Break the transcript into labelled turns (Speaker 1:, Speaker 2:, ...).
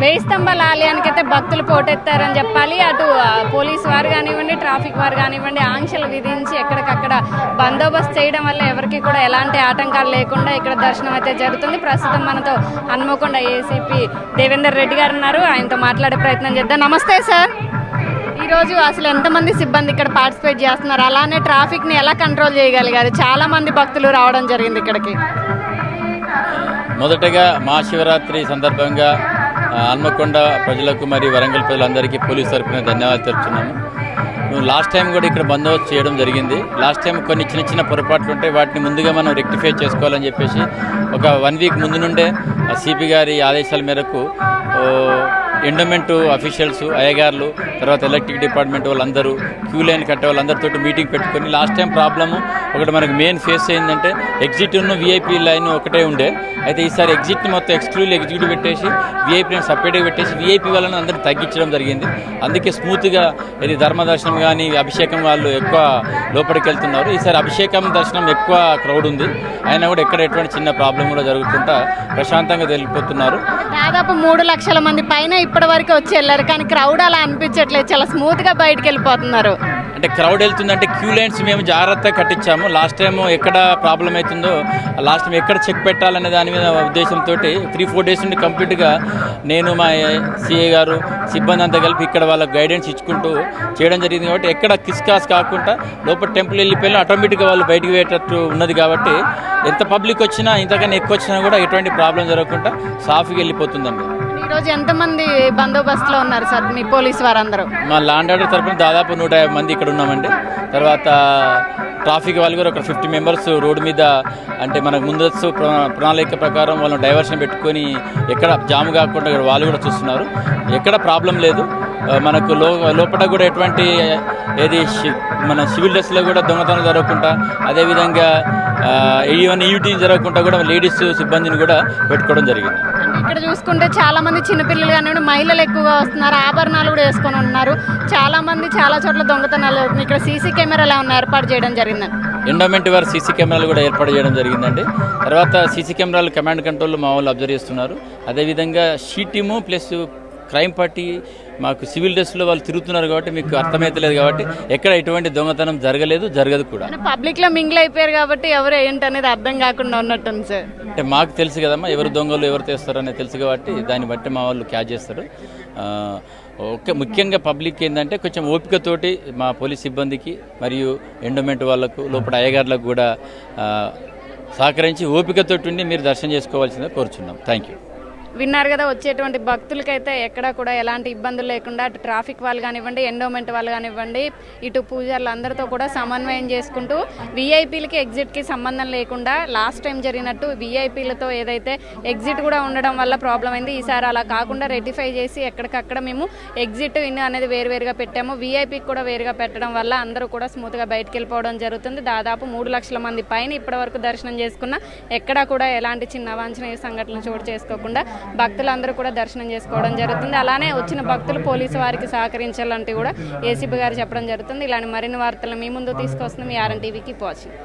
Speaker 1: వేయి స్తంభాల ఆలయానికి అయితే భక్తులు పోటెత్తారని చెప్పాలి. అటు పోలీస్ వారు కానివ్వండి ట్రాఫిక్ వారు కానివ్వండి ఆంక్షలు విధించి ఎక్కడికక్కడ బందోబస్తు చేయడం వల్ల ఎవరికి కూడా ఎలాంటి ఆటంకాలు లేకుండా ఇక్కడ దర్శనం అయితే జరుగుతుంది. ప్రస్తుతం మనతో హన్మకొండ ఏసీపీ దేవేందర్ రెడ్డి గారు ఉన్నారు. ఆయనతో మాట్లాడే ప్రయత్నం చేద్దాం. నమస్తే సార్. ఈరోజు అసలు ఎంతమంది సిబ్బంది ఇక్కడ పార్టిసిపేట్ చేస్తున్నారు? అలానే ట్రాఫిక్ని ఎలా కంట్రోల్ చేయగలిగారు? చాలా మంది భక్తులు రావడం జరిగింది ఇక్కడికి.
Speaker 2: మొదటగా మహాశివరాత్రి సందర్భంగా హన్మకొండ ప్రజలకు మరియు వరంగల్ ప్రజలందరికీ పోలీస్ తరఫున ధన్యవాదాలు తెలుపుతున్నాము. మేము లాస్ట్ టైం కూడా ఇక్కడ బందోబస్తు చేయడం జరిగింది. లాస్ట్ టైం కొన్ని చిన్న చిన్న పొరపాట్లు ఉంటాయి వాటిని ముందుగా మనం రెక్టిఫై చేసుకోవాలని చెప్పేసి ఒక వన్ వీక్ ముందు నుండే సిపి గారి ఆదేశాల మేరకు ఓ, ఎండోమెంట్ అఫీషియల్స్ అయ్యగారులు తర్వాత ఎలక్ట్రిక్ డిపార్ట్మెంట్ వాళ్ళందరూ క్యూ లైన్ కట్టే వాళ్ళందరితో మీటింగ్ పెట్టుకొని లాస్ట్ టైం ప్రాబ్లము ఒకటి మనకి మెయిన్ ఫేస్ ఏంటంటే ఎగ్జిట్ ఉన్న విఐపి లైన్ ఒకటే ఉండే. అయితే ఈసారి ఎగ్జిట్ మొత్తం ఎక్స్క్లూజివ్ ఎగ్జిక్యూటివ్ పెట్టేసి విఐపీని సపరేట్గా పెట్టేసి వీఐపీ వాళ్ళని అందరిని తగ్గించడం జరిగింది. అందుకే స్మూత్గా ఇది ధర్మదర్శనం కానీ అభిషేకం వాళ్ళు ఎక్కువ లోపలికి వెళ్తున్నారు ఈసారి అభిషేకం దర్శనం ఎక్కువ క్రౌడ్ ఉంది. అయినా కూడా ఎక్కడ ఎటువంటి చిన్న ప్రాబ్లం కూడా జరుగుతుంటా ప్రశాంతంగా వెళ్ళిపోతున్నారు
Speaker 1: దాదాపు మూడు లక్షల మంది పైన ఇప్పటి వరకు వచ్చి వెళ్ళారు. కానీ క్రౌడ్ అలా అనిపించట్లేదు. చాలా స్మూత్గా బయటకు వెళ్ళిపోతున్నారు.
Speaker 2: అంటే క్రౌడ్ వెళ్తుందంటే క్యూ లైన్స్ మేము జాగ్రత్తగా కట్టించాము. లాస్ట్ టైం ఎక్కడ ప్రాబ్లం అవుతుందో లాస్ట్ టైం ఎక్కడ చెక్ పెట్టాలనే దాని మీద ఉద్దేశంతో త్రీ ఫోర్ డేస్ నుండి కంప్లీట్గా నేను మా సిఏ గారు సిబ్బంది అంతా కలిపి ఇక్కడ వాళ్ళకి గైడెన్స్ ఇచ్చుకుంటూ చేయడం జరిగింది కాబట్టి ఎక్కడ కిస్కాస్ కాకుండా లోపల టెంపుల్ వెళ్ళిపోయినా ఆటోమేటిక్గా వాళ్ళు బయటికి పోయేటట్టు ఉన్నది కాబట్టి ఎంత పబ్లిక్ వచ్చినా ఇంతకన్నా ఎక్కువ వచ్చినా కూడా ఎటువంటి ప్రాబ్లం జరగకుండా సాఫీగా వెళ్ళిపోతుందండి.
Speaker 1: ఈరోజు ఎంతమంది బందోబస్తులో ఉన్నారు సార్ మీ పోలీస్ వారందరూ?
Speaker 2: మా లాండ్ ఆర్డర్ తరపున దాదాపు నూట యాభై మంది ఇక్కడ ఉన్నామండి. తర్వాత ట్రాఫిక్ వాళ్ళు కూడా ఒక ఫిఫ్టీ మెంబర్స్ రోడ్డు మీద అంటే మనకు ముందస్తు ప్రణాళిక ప్రకారం వాళ్ళని డైవర్షన్ పెట్టుకొని ఎక్కడ జాము కాకుండా ఇక్కడ వాళ్ళు కూడా చూస్తున్నారు. ఎక్కడ ప్రాబ్లం లేదు. మనకు లో లోపల కూడా ఎటువంటి ఏది మన సివిల్ డ్రెస్లో కూడా దొంగతనం జరగకుండా అదేవిధంగా ఈవెన్ ఈవిటీ జరగకుండా కూడా లేడీస్ సిబ్బందిని కూడా పెట్టుకోవడం జరిగింది.
Speaker 1: ఇక్కడ చూసుకుంటే చాలా మంది చిన్నపిల్లలు కానివ్వండి మహిళలు ఎక్కువగా వస్తున్నారు ఆభరణాలు కూడా వేసుకొని ఉన్నారు. చాలా మంది చాలా చోట్ల దొంగతనాలు ఇక్కడ సీసీ కెమెరాలు ఏమన్నా ఏర్పాటు చేయడం జరిగింది?
Speaker 2: ఎండోమెంట్ వారు సీసీ కెమెరాలు కూడా ఏర్పాటు చేయడం జరిగిందండి. తర్వాత సీసీ కెమెరాలు కమాండ్ కంట్రోల్ మా వాళ్ళు అబ్జర్వ్ చేస్తున్నారు. అదేవిధంగా she team plus crime party మాకు సివిల్ డ్రెస్లో వాళ్ళు తిరుగుతున్నారు కాబట్టి మీకు అర్థమైతలేదు కాబట్టి ఎక్కడ ఎటువంటి దొంగతనం జరగలేదు జరగదు కూడా.
Speaker 1: పబ్లిక్లో మింగిల్ అయిపోయారు కాబట్టి ఎవరు ఏంటి అనేది అర్థం కాకుండా ఉన్నట్టుంది సార్.
Speaker 2: అంటే మాకు తెలుసు కదమ్మా ఎవరు దొంగలు ఎవరు తెస్తారు అనేది తెలుసు కాబట్టి దాన్ని బట్టి మా వాళ్ళు క్యాచ్ చేస్తారు. ఓకే ముఖ్యంగా పబ్లిక్ ఏంటంటే కొంచెం ఓపికతోటి మా పోలీస్ సిబ్బందికి మరియు ఎండోమెంట్ వాళ్ళకు లోపల అయ్యగారులకు కూడా సహకరించి ఓపికతోటి ఉండి మీరు దర్శనం చేసుకోవాల్సిందిగా కోరుచున్నాం. థ్యాంక్ యూ
Speaker 1: విన్నారు కదా వచ్చేటువంటి భక్తులకైతే ఎక్కడా కూడా ఎలాంటి ఇబ్బందులు లేకుండా అటు ట్రాఫిక్ వాళ్ళు కానివ్వండి ఎండోమెంట్ వాళ్ళు కానివ్వండి ఇటు పూజారులు అందరితో కూడా సమన్వయం చేసుకుంటూ వీఐపీలకి ఎగ్జిట్కి సంబంధం లేకుండా లాస్ట్ టైం జరిగినట్టు వీఐపీలతో ఏదైతే ఎగ్జిట్ కూడా ఉండడం వల్ల ప్రాబ్లం అయింది. ఈసారి అలా కాకుండా రెటిఫై చేసి ఎక్కడికక్కడ మేము ఎగ్జిట్ ఇన్ అనేది వేరువేరుగా పెట్టాము. వీఐపీకి కూడా వేరుగా పెట్టడం వల్ల అందరూ కూడా స్మూత్గా బయటకు వెళ్ళిపోవడం జరుగుతుంది. దాదాపు మూడు లక్షల మంది పైన ఇప్పటివరకు దర్శనం చేసుకున్న ఎక్కడా కూడా ఎలాంటి చిన్న అవాంఛనీయ సంఘటనలు చోటు చేసుకోకుండా భక్తులందరూ కూడా దర్శనం చేసుకోవడం జరుగుతుంది. అలానే వచ్చిన భక్తులు పోలీసు వారికి సహకరించాలంటే కూడా ఏసీబీ గారు చెప్పడం జరుగుతుంది. ఇలాంటి మరిన్ని వార్తలు మీ ముందు తీసుకొస్తుంది మీ ఆర్ఎన్ టీవీకి వాచింగ్